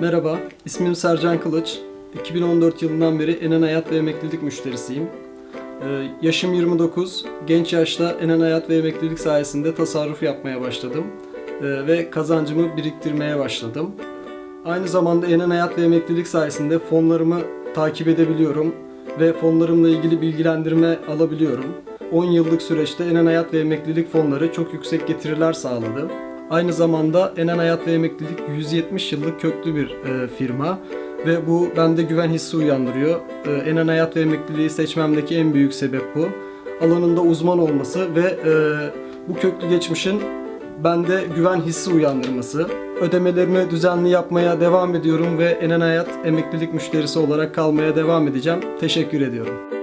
Merhaba, ismim Sercan Kılıç. 2014 yılından beri Enen Hayat ve Emeklilik müşterisiyim. Ee, yaşım 29, genç yaşta Enen Hayat ve Emeklilik sayesinde tasarruf yapmaya başladım Ee, ve kazancımı biriktirmeye başladım. Aynı zamanda Enen Hayat ve Emeklilik sayesinde fonlarımı takip edebiliyorum ve fonlarımla ilgili bilgilendirme alabiliyorum. 10 yıllık süreçte Enen Hayat ve Emeklilik fonları çok yüksek getiriler sağladı. Aynı zamanda Enen Hayat ve Emeklilik 170 yıllık köklü bir e, firma ve bu bende güven hissi uyandırıyor. E, Enen Hayat ve Emekliliği seçmemdeki en büyük sebep bu. Alanında uzman olması ve e, bu köklü geçmişin bende güven hissi uyandırması. Ödemelerimi düzenli yapmaya devam ediyorum ve Enen Hayat emeklilik müşterisi olarak kalmaya devam edeceğim. Teşekkür ediyorum.